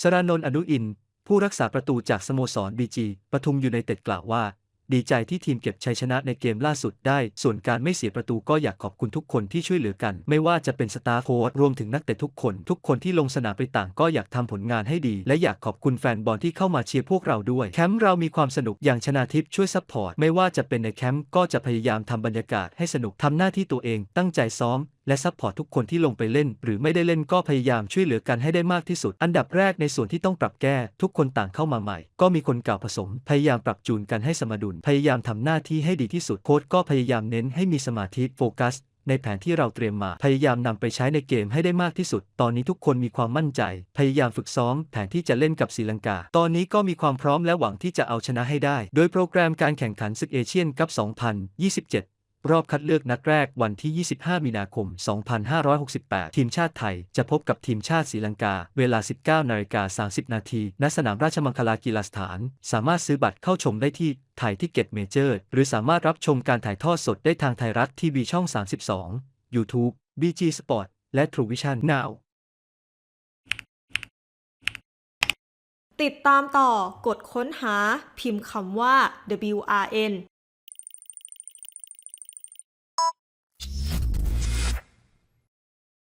สรานนท์อนุอิน ผู้รักษาประตูจากสโมสรบีจีปทุมยูไนเต็ดกล่าวว่า ดีใจที่ทีมเก็บชัยชนะในเกมล่าสุดได้ ส่วนการไม่เสียประตูก็อยากขอบคุณทุกคนที่ช่วยเหลือกัน ไม่ว่าจะเป็นสตาฟโค้ชรวมถึงนักเตะทุกคน ทุกคนที่ลงสนามไปต่างก็อยากทำผลงานให้ดี และอยากขอบคุณแฟนบอลที่เข้ามาเชียร์พวกเราด้วย แคมป์เรามีความสนุกอย่างชนาทิพย์ช่วยซัพพอร์ต ไม่ว่าจะเป็นในแคมป์ก็จะพยายามทำบรรยากาศให้สนุกทำหน้าที่ตัวเองตั้งใจซ้อม และซัพพอร์ตทุกคนที่ลงไปเล่น หรือไม่ได้เล่นก็พยายามช่วยเหลือกันให้ได้มากที่สุด อันดับแรกในส่วนที่ต้องปรับแก้ ทุกคนต่างเข้ามาใหม่ ก็มีคนเก่าผสม พยายามปรับจูนกันให้สมดุล พยายามทำหน้าที่ให้ดีที่สุดโค้ชก็พยายามเน้นให้มีสมาธิโฟกัสในแผนที่เราเตรียมมา พยายามนำไปใช้ในเกมให้ได้มากที่สุด ตอนนี้ทุกคนมีความมั่นใจ พยายามฝึกซ้อม แผนที่จะเล่นกับศรีลังกา ตอนนี้ก็มีความพร้อมและหวังที่จะเอาชนะให้ได้ โดยโปรแกรมการแข่งขันศึกเอเชียนคัพ 2027 รอบคัดเลือกนัดแรกวันที่ 25 มีนาคม 2568 ทีมชาติไทย จะพบกับทีมชาติศรีลังกา เวลา 19นาฬิกา30 นาที ณ สนามราชมังคลากีฬาสถาน สามารถซื้อบัตรเข้าชมได้ที่ไทยทิเก็ตเมเจอร์ หรือสามารถรับชมการถ่ายทอดสดได้ทางไทยรัฐทีวีช่อง 32 YouTube BG Sport และ True Vision Now ติดตามต่อกดค้นหาพิมพ์คำว่า WRN